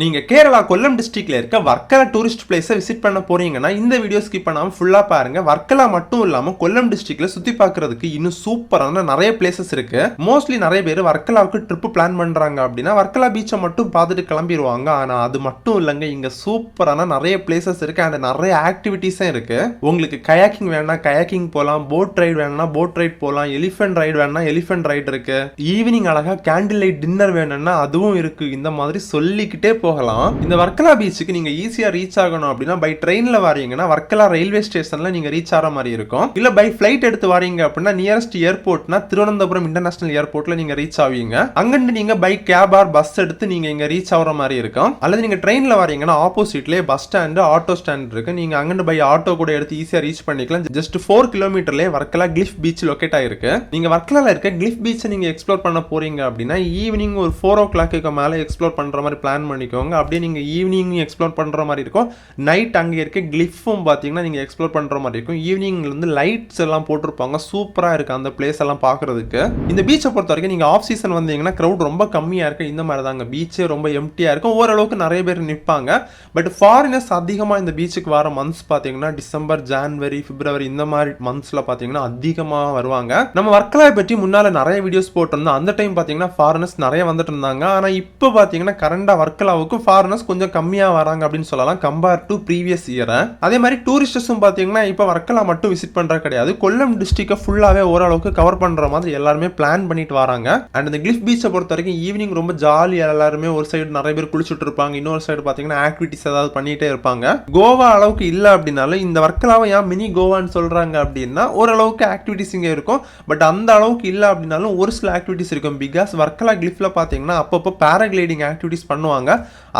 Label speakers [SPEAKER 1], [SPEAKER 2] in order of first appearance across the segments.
[SPEAKER 1] நீங்கள் கேரளா கொல்லம் டிஸ்ட்ரிக்டில் இருக்க வர்க்கலா டூரிஸ்ட் பிளேஸை விசிட் பண்ண போறீங்கன்னா இந்த வீடியோ ஸ்கிப் பண்ணாமல் ஃபுல்லாக பாருங்க. வர்க்கலா மட்டும் இல்லாமல் கொல்லம் டிஸ்ட்ரிக்டில் சுற்றி பார்க்கறதுக்கு இன்னும் சூப்பரான நிறைய பிளேசஸ் இருக்கு. மோஸ்ட்லி நிறைய பேர் வர்க்கலாவுக்கு ட்ரிப் பிளான் பண்ணுறாங்க அப்படின்னா வர்க்கலா பீச்சை மட்டும் பார்த்துட்டு கிளம்பிடுவாங்க ஆனால் அது மட்டும் இல்லைங்க இங்கே சூப்பரான நிறைய பிளேசஸ் இருக்கு. அண்ட் நிறைய ஆக்டிவிட்டீஸும் இருக்கு. உங்களுக்கு கயாக்கிங் வேணா கயாக்கிங் போகலாம் போட் ரைடு வேணா போட் ரைட் போகலாம் எலிஃபென்ட் ரைடு வேணா எலிஃபென்ட் ரைடு இருக்கு. ஈவினிங் அழகாக கேண்டில் லைட் டின்னர் வேணும்னா அதுவும் இருக்கு. இந்த மாதிரி சொல்லிக்கிட்டே போகலாம். இந்த வர்க்கலா பீச்சுக்கு நீங்க ஈஸியா ரீச் ஆகணும் அப்படின்னா பை ட்ரெயின்ல வரீங்கன்னா வர்க்கலா ரயில்வே ஸ்டேஷன்ல நீங்க ரீச் ஆகிற மாதிரி இருக்கும். இல்ல பை ஃபிளைட் எடுத்து வரீங்க அப்படின்னா நியரஸ்ட் ஏர்போர்ட்னா திருவனந்தபுரம் இன்டர்நேஷனல் ஏர்போர்ட்ல நீங்க ரீச் ஆவீங்க. அங்கிருந்து நீங்க பை கேப் ஆர் பஸ் எடுத்து நீங்க இங்க ரீச் ஆகிற மாதிரி இருக்கும். அல்லது நீங்க ட்ரெயின்ல வரீங்கன்னா ஆப்போசிட்லேயே பஸ் ஸ்டாண்டு ஆட்டோ ஸ்டாண்ட் இருக்கு. நீங்க அங்கிருந்து பை ஆட்டோ கூட எடுத்து ஈஸியா ரீச் பண்ணிக்கலாம். ஜஸ்ட் ஃபோர் கிலோமீட்டர்லேயே வர்க்கலா கிளிஃப் பீச் லொக்கேட் ஆயிருக்கு. நீங்க வர்க்கலால இருக்க கிளிஃப் பீச்சை நீங்க எக்ஸ்ப்ளோர் பண்ண போறீங்க அப்படின்னா ஈவினிங் ஒரு ஃபோர் ஓ கிளாக்கு மேலே எக்ஸ்ப்ளோர் பண்ற மாதிரி பிளான் பண்ணிக்கோங்க. அப்படியே நீங்க ஈவினிங் எக்ஸ்ப்ளோர் பண்ற மாதிரி இருக்கும். நைட் அங்கே இருக்க கிளிஃபும் பார்த்தீங்கன்னா நீங்க எக்ஸ்ப்ளோர் பண்ற மாதிரி இருக்கும். ஈவினிங்ல இருந்து லைட்ஸ் எல்லாம் போட்டிருப்பாங்க. சூப்பரா இருக்குது அந்த பிளேஸ் எல்லாம் பார்க்குறதுக்கு இந்த பீச்சை பொறுத்த வரைக்கும் நீங்க ஆஃப் சீசன் வந்தீங்கன்னா க்ரௌட் ரொம்ப கம்மியா இருக்கும் இந்த மாதிரி தாங்க. பீச்சே ரொம்ப எம்டியா இருக்கும். ஓரளவுக்கு நிறைய பேர் நிற்பாங்க பட் ஃபாரினர்ஸ் அதிகமாக இந்த பீச்சுக்கு வர மந்த்ஸ் பார்த்தீங்கன்னா டிசம்பர் ஜான்வரி பிப்ரவரி இந்த மாதிரி மந்த்ஸ்ல பார்த்தீங்கன்னா அதிகமாக வருவாங்க. நம்ம வர்க்கலாவை பற்றி முன்னால நிறைய வீடியோஸ் போட்டிருந்தோம். அந்த டைம் பார்த்தீங்கன்னா ஃபாரினர்ஸ் நிறைய வந்துட்டு இருந்தாங்க. ஆனால் இப்போ பார்த்தீங்கன்னா கரண்டாக வர்க்கலாவுக்கு ஃபாரினர்ஸ் கொஞ்சம் கம்மியாக வராங்க அப்படின்னு சொல்லலாம் கம்பேர் டு ப்ரீவியஸ் இயரை அதே மாதிரி டூரிஸ்டர்ஸும் பார்த்தீங்கன்னா இப்போ வர்க்கலா மட்டும் விசிட் பண்ணுறது கிடையாது. கொல்லம் டிஸ்ட்ரிக்டை ஃபுல்லாகவே ஓரளவுக்கு கவர் பண்ணுற மாதிரி எல்லாருமே பிளான் பண்ணிட்டு வராங்க. அண்ட் இந்த கிளிஃப் பீச்சை பொறுத்த வரைக்கும் ஈவினிங் ரொம்ப ஜாலியாக எல்லாருமே ஒரு சைடு நிறைய பேர் குளிச்சுட்டு இருப்பாங்க. இன்னொரு சைடு பார்த்தீங்கன்னா ஆக்டிவிட்டிஸ் ஏதாவது பண்ணிகிட்டே இருப்பாங்க. கோவா அளவுக்கு இல்லை அப்படின்னாலும் இந்த வர்க்கலாவை ஏன் மினி கோவான்னு சொல்கிறாங்க அப்படின்னா ஓரளவுக்கு ஆக்டிவிட்டிஸ் இங்கே இருக்கும். பட் அந்த அளவுக்கு இல்லை அப்படின்னாலும் ஒரு சில ஆக்டிவிட்டிஸ் இருக்கும். பிகாஸ் வர்க்கலா கிளிஃப்ல பார்த்தீங்கன்னா அப்பப்போ பேராகிளைடிங் ஆக்டிவிட்டிஸ் பண்ணுவாங்க.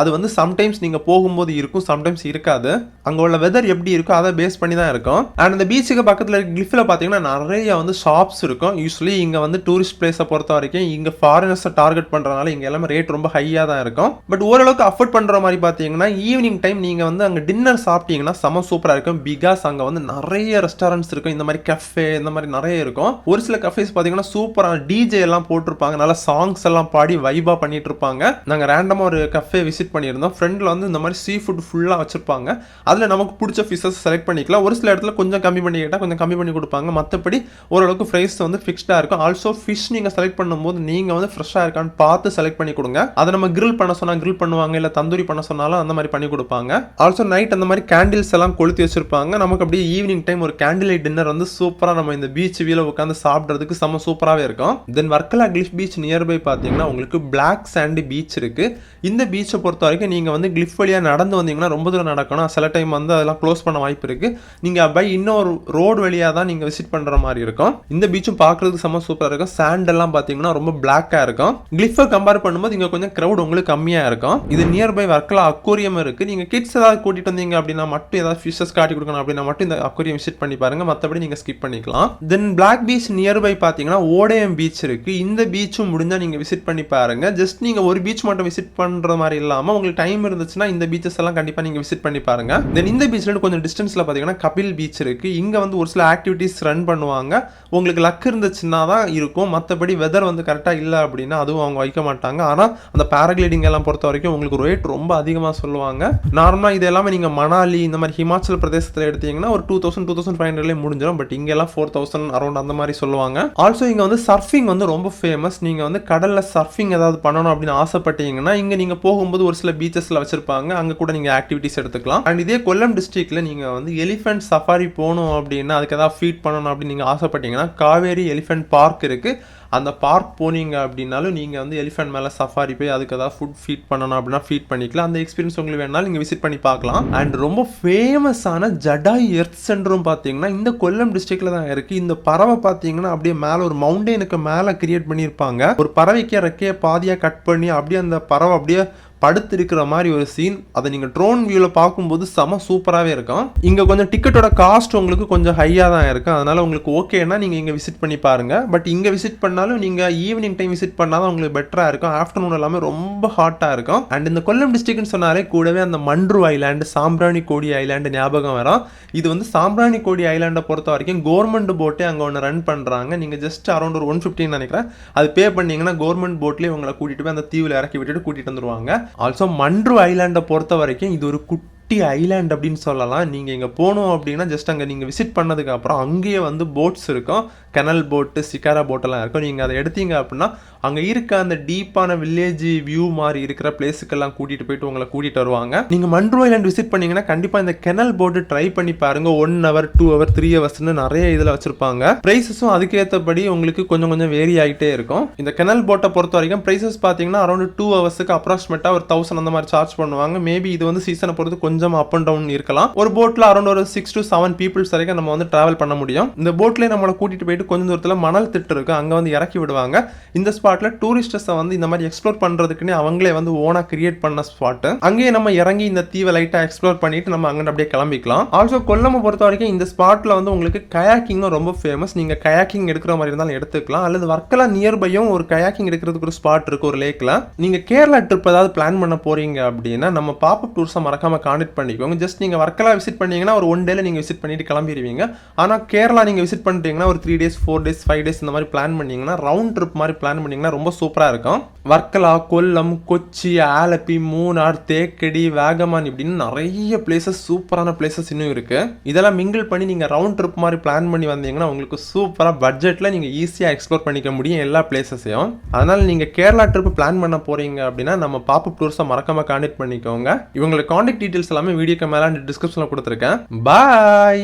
[SPEAKER 1] அது வந்து சம்டைம்ஸ் நீங்கள் போகும்போது இருக்கும் சம்டைம்ஸ் இருக்காது. அங்கே உள்ள வெதர் எப்படி இருக்கோ அதை பேஸ் பண்ணி தான் இருக்கும். அண்ட் இந்த பீச்சுக்கு பக்கத்தில் இருக்க கிளிஃபில் பார்த்தீங்கன்னா நிறைய வந்து ஷாப்ஸ் இருக்கும். யூஸ்வலி இங்கே வந்து டூரிஸ்ட் பிளேஸை பொறுத்த வரைக்கும் இங்கே ஃபாரினர்ஸை டார்கெட் பண்ணுறதுனால இங்கே எல்லாமே ரேட் ரொம்ப ஹையாக தான் இருக்கும். பட் ஓரளவுக்கு அஃபோர்ட் பண்ணுற மாதிரி பார்த்தீங்கன்னா ஈவினிங் டைம் நீங்கள் வந்து அங்கே டின்னர் சாப்பிட்டீங்கன்னா செம சூப்பராக இருக்கும். பிகாஸ் அங்கே வந்து நிறைய ரெஸ்டாரண்ட்ஸ் இருக்கும். இந்த மாதிரி கஃபே இந்த மாதிரி நிறைய இருக்கும். ஒரு சில கஃபேஸ் பார்த்தீங்கன்னா சூப்பராக டிஜே எல்லாம் போட்டிருப்பாங்க. நல்லா சாங்ஸ் எல்லாம் பாடி வைபாக பண்ணிட்டு இருப்பாங்க. நாங்கள் ரேண்டமாக ஒரு கஃபே விசிட் பண்ணியிருந்தோம். ஃப்ரெண்டில் வந்து இந்த மாதிரி சீ ஃபுட் ஃபுல்லாக வச்சுருப்பாங்க. அதில் நமக்கு பிடிச்ச ஃபிஷஸ் செலக்ட் பண்ணிக்கலாம். ஒரு சில இடத்துல கொஞ்சம் கம்மி பண்ணி கேட்டால் கொஞ்சம் கம்மி பண்ணி கொடுப்பாங்க. மற்றபடி ஓரளவுக்கு ப்ரைஸ் வந்து ஃபிக்ஸ்டாக இருக்கும். ஆல்சோ ஃபிஷ் நீங்கள் செலக்ட் பண்ணும்போது நீங்கள் வந்து ஃப்ரெஷ்ஷாக இருக்கான்னு பார்த்து செலக்ட் பண்ணி கொடுங்க. அதை நம்ம கிரில் பண்ண சொன்னால் கிரில் பண்ணுவாங்க. இல்லை தந்தூரி பண்ண சொன்னாலும் அந்த மாதிரி பண்ணி கொடுப்பாங்க. ஆல்சோ நைட் அந்த மாதிரி கேண்டில்ஸ் எல்லாம் கொளுத்தி வச்சிருப்பாங்க. நமக்கு அப்படியே ஈவினிங் டைம் ஒரு கேண்டில் லைட் டின்னர் வந்து சூப்பராக நம்ம இந்த பீச் வியூல உட்காந்து சாப்பிட்றதுக்கு செம்ம சூப்பராகவே இருக்கும். Then Varkala cliff beach nearby பார்த்தீங்கன்னா உங்களுக்கு பிளாக் சாண்டி பீச் இருக்குது இந்த பீச் பீச்சை பொறுத்த வரைக்கும் நீங்கள் வந்து கிளிஃப் வழியாக நடந்து வந்தீங்கன்னா ரொம்ப தூரம் நடக்கணும். சில டைம் வந்து அதெல்லாம் க்ளோஸ் பண்ண வாய்ப்பு இருக்குது நீங்கள் பை இன்னொரு ரோடு வழியாக தான் நீங்கள் விசிட் பண்ணுற மாதிரி இருக்கும். இந்த பீச்சும் பார்க்குறதுக்கு செம்ம சூப்பராக இருக்கும். சாண்ட் எல்லாம் பார்த்தீங்கன்னா ரொம்ப பிளாக்காக இருக்கும். கிளிஃபை கம்பேர் பண்ணும்போது இங்கே கொஞ்சம் க்ரௌட் உங்களுக்கு கம்மியாக இருக்கும். இது நியர்பை வர்க்கலா அக்வேரியம் இருக்குது நீங்கள் கிட்ஸ் ஏதாவது கூட்டிகிட்டு வந்தீங்க அப்படின்னா மட்டும் ஏதாவது ஃபிஷஸ் காட்டி கொடுக்கணும் அப்படின்னா மட்டும் இந்த அக்வேரியம் விசிட் பண்ணி பாருங்கள் மற்றபடி நீங்கள் ஸ்கிப் பண்ணிக்கலாம். தென் பிளாக் பீச் நியர்பை பார்த்தீங்கன்னா ஓடயம் பீச் இருக்குது இந்த பீச்சும் முடிஞ்சால் நீங்கள் விசிட் பண்ணி பாருங்க. ஜஸ்ட் நீங்கள் ஒரு பீச் மட்டும் விசிட் பண்ணுற மாதிரி இல்லாமல் உங்களுக்கு டைம் இருந்துச்சுன்னா இந்த பீச்சஸ் எல்லாம் கண்டிப்பாக நீங்கள் விசிட் பண்ணி பாருங்கள் தென் இந்த பீச்சில் கொஞ்சம் டிஸ்டன்ஸில் பார்த்தீங்கன்னா கபில் பீச் இருக்குது இங்கே வந்து ஒரு சில ஆக்டிவிட்டீஸ் ரன் பண்ணுவாங்க. உங்களுக்கு லக் இருந்துச்சுன்னா தான் இருக்கும். மற்றபடி வெதர் வந்து கரெக்டாக இல்லை அப்படின்னா அதுவும் அவங்க வைக்க மாட்டாங்க. ஆனால் அந்த பேராகிளைடிங் எல்லாம் பொறுத்த வரைக்கும் உங்களுக்கு ரேட் ரொம்ப அதிகமாக சொல்லுவாங்க. நார்மலாக இது எல்லாமே நீங்கள் மணாலி இந்த மாதிரி ஹிமாச்சல் பிரதேசத்தில் எடுத்தீங்கன்னா ஒரு two thousand two thousand five ஹண்ட்ரட்லேயே முடிஞ்சிடும். பட் இங்கெல்லாம் ஃபோர் தௌசண்ட் அரௌண்ட் அந்த மாதிரி சொல்லுவாங்க. ஆல்சோ இங்கே வந்து சர்ஃபிங் வந்து ரொம்ப ஃபேமஸ் நீங்கள் வந்து கடலில் சர்ஃபிங் ஏதாவது பண்ணணும் அப்படின்னு ஆசைப்பட்டீங்கன்னா இங்கே நீங்கள் போகும் போகும்போது ஒரு சில பீச்சஸில் வச்சுருப்பாங்க. அங்கே கூட நீங்கள் ஆக்டிவிட்டிஸ் எடுத்துக்கலாம். அண்ட் இதே கொல்லம் டிஸ்ட்ரிக்டில் நீங்கள் வந்து எலிஃபென்ட் சஃபாரி போகணும் அப்படின்னா அதுக்கு ஏதாவது ஃபீட் பண்ணணும் அப்படின்னு நீங்கள் ஆசைப்பட்டீங்கன்னா காவேரி எலிஃபென்ட் பார்க் இருக்குது அந்த பார்க் போனீங்க அப்படின்னாலும் நீங்கள் வந்து எலிஃபென்ட் மேலே சஃபாரி போய் அதுக்கு ஏதாவது ஃபுட் ஃபீட் பண்ணணும் அப்படின்னா ஃபீட் பண்ணிக்கலாம். அந்த எக்ஸ்பீரியன்ஸ் உங்களுக்கு வேணாலும் நீங்கள் விசிட் பண்ணி பார்க்கலாம். அண்ட் ரொம்ப ஃபேமஸான ஜடாய் எர்த் சென்டரும் பார்த்தீங்கன்னா இந்த கொல்லம் டிஸ்ட்ரிக்டில் தான் இருக்குது இந்த பறவை பார்த்தீங்கன்னா அப்படியே மேலே ஒரு மவுண்டெயினுக்கு மேலே கிரியேட் பண்ணியிருப்பாங்க. ஒரு பறவைக்கு ரெக்கையை பாதியாக கட் பண்ணி அப்படியே அந்த பறவை அப்படியே படுத்து இருக்கிற மாதிரி ஒரு சீன் அதை நீங்கள் ட்ரோன் வியூவில் பார்க்கும்போது செம சூப்பராகவே இருக்கும். இங்கே கொஞ்சம் டிக்கெட்டோட காஸ்ட் உங்களுக்கு கொஞ்சம் ஹையாக தான் இருக்கும். அதனால் உங்களுக்கு ஓகேன்னா நீங்கள் இங்கே விசிட் பண்ணி பாருங்கள் பட் இங்கே விசிட் பண்ண பண்ணாலும் நீங்கள் ஈவினிங் டைம் விசிட் பண்ணால் தான் உங்களுக்கு பெட்டராக இருக்கும். ஆஃப்டர்நூன் எல்லாமே ரொம்ப ஹாட்டாக இருக்கும். அண்ட் இந்த கொல்லம் டிஸ்ட்ரிக்ட்னு சொன்னாலே கூடவே அந்த மண்ட்ரு ஐலாண்டு சாம்பிராணி கோடி ஐலாண்டு ஞாபகம் வரும். இது வந்து சாம்பிராணி கோடி ஐலாண்டை பொறுத்த வரைக்கும் கவர்மெண்ட் போட்டே அங்கே ஒன்று ரன் பண்ணுறாங்க நீங்கள் ஜஸ்ட் அரௌண்ட் ஒரு ஒன் ஃபிஃப்டின்னு நினைக்கிறேன். அது பே பண்ணீங்கன்னா கவர்மெண்ட் போட்லேயே உங்களை கூட்டிகிட்டு போய் அந்த தீவில் இறக்கி விட்டுட்டு கூட்டிகிட்டு வந்துருவாங்க. ஆல்சோ மண்ட்ரு ஐலாண்டை பொறுத்த வரைக்கும் இது ஒரு குட்டி ஐலாண்ட் அப்படின்னு சொல்லலாம். நீங்கள் இங்கே போகணும் அப்படின்னா ஜஸ்ட் அங்கே நீங்கள் விசிட் பண்ணதுக்கப்புறம் அங்கேயே வந்து போட்ஸ் இருக்கும். கெனல் போட்டு சிக்காரா போட்டெல்லாம் இருக்கும். நீங்கள் அதை எடுத்தீங்க அப்படின்னா அங்கே இருக்க அந்த டீப்பான வில்லேஜ் வியூ மாதிரி இருக்கிற பிளேஸுக்கெல்லாம் கூட்டிகிட்டு போயிட்டு உங்களை கூட்டிகிட்டு வருவாங்க. நீங்கள் மண்ட்ரோ ஐலாண்ட் விசிட் பண்ணீங்கன்னா கண்டிப்பாக இந்த கெனல் போட்டு ட்ரை பண்ணி பாருங்கள் one hour two hour three ஹவர்ஸ்னு நிறைய இதில் வச்சுருப்பாங்க. ப்ரைஸஸும் அதுக்கேற்றபடி உங்களுக்கு கொஞ்சம் கொஞ்சம் வேரி ஆகிட்டே இருக்கும். இந்த கெனல் போட்டை பொறுத்த வரைக்கும் ப்ரைஸஸ் பார்த்தீங்கன்னா அரௌண்ட் டூ ஹவர்ஸுக்கு அப்ராக்சிமேட்டாக ஒரு தௌசண்ட் அந்த மாதிரி சார்ஜ் பண்ணுவாங்க. மேபி இது வந்து சீசனை பொறுத்து கொஞ்சம் கொஞ்சம் அப் அண்ட் டவுன் இருக்கலாம். ஒரு போட்டில் அரௌண்ட் ஒரு சிக்ஸ் டு செவன் பீப்புள்ஸ் வரைக்கும் நம்ம வந்து டிராவல் பண்ண முடியும். இந்த போட்லேயே நம்மளை கூட்டிகிட்டு போயிட்டு கொஞ்சம் தூரத்தில் மணல் திட்டு இருக்கு. அங்கே வந்து இறக்கி விடுவாங்க. இந்த ஸ்பாட்டில் டூரிஸ்டர்ஸை வந்து இந்த மாதிரி எக்ஸ்ப்ளோர் பண்ணுறதுக்குன்னே அவங்களே வந்து ஓனாக கிரியேட் பண்ண ஸ்பாட்டு அங்கேயே நம்ம இறங்கி இந்த தீவை லைட்டாக எக்ஸ்ப்ளோர் பண்ணிட்டு நம்ம அங்கே அப்படியே கிளம்பிக்கலாம். ஆல்சோ கொல்லமை பொறுத்த வரைக்கும் இந்த ஸ்பாட்டில் வந்து உங்களுக்கு கயாக்கிங்கும் ரொம்ப ஃபேமஸ் நீங்கள் கயாக்கிங் எடுக்கிற மாதிரி இருந்தாலும் எடுத்துக்கலாம். அல்லது வர்க்கலா நியர்பையும் ஒரு கயாக்கிங் எடுக்கிறதுக்கு ஒரு ஸ்பாட் இருக்கு ஒரு லேக்கில் நீங்கள் கேரளா ட்ரிப் ஏதாவது பிளான் பண்ண போறீங்க அப்படின்னா நம்ம பாப்பப் டூர்ஸை மறக்காம சப்மிட் பண்ணிக்கோங்க ஜஸ்ட் நீங்கள் வர்க்கலா விசிட் பண்ணீங்கன்னா ஒரு ஒன் டேல நீங்கள் விசிட் பண்ணிட்டு கிளம்பிடுவீங்க ஆனால் கேரளா நீங்கள் விசிட் பண்ணிட்டீங்கன்னா ஒரு three days four days five days இந்த மாதிரி பிளான் பண்ணீங்கன்னா ரவுண்ட் ட்ரிப் மாதிரி பிளான் பண்ணீங்கன்னா ரொம்ப சூப்பராக இருக்கும். வர்க்கலா கொல்லம் கொச்சி ஆலப்பி மூணார் தேக்கடி வேகமான் இப்படின்னு நிறைய பிளேசஸ் சூப்பரான பிளேசஸ் இன்னும் இருக்கு. இதெல்லாம் மிங்கிள் பண்ணி நீங்கள் ரவுண்ட் ட்ரிப் மாதிரி பிளான் பண்ணி வந்தீங்கன்னா உங்களுக்கு சூப்பராக பட்ஜெட்டில் நீங்கள் ஈஸியாக எக்ஸ்ப்ளோர் பண்ணிக்க முடியும் எல்லா பிளேசஸையும் அதனால் நீங்கள் கேரளா ட்ரிப் பிளான் பண்ண போறீங்க அப்படின்னா நம்ம பாப்பு டூர்ஸை மறக்காமல் கான்டெக்ட் பண்ணிக்கோங்க. இவங்களுக்கு கான்டெக்ட் டீட்டெயில்ஸ் எல்லாமே வீடியோக்கு மேலே டிஸ்கிரிப்ஷனில் கொடுத்துருக்கேன். பாய்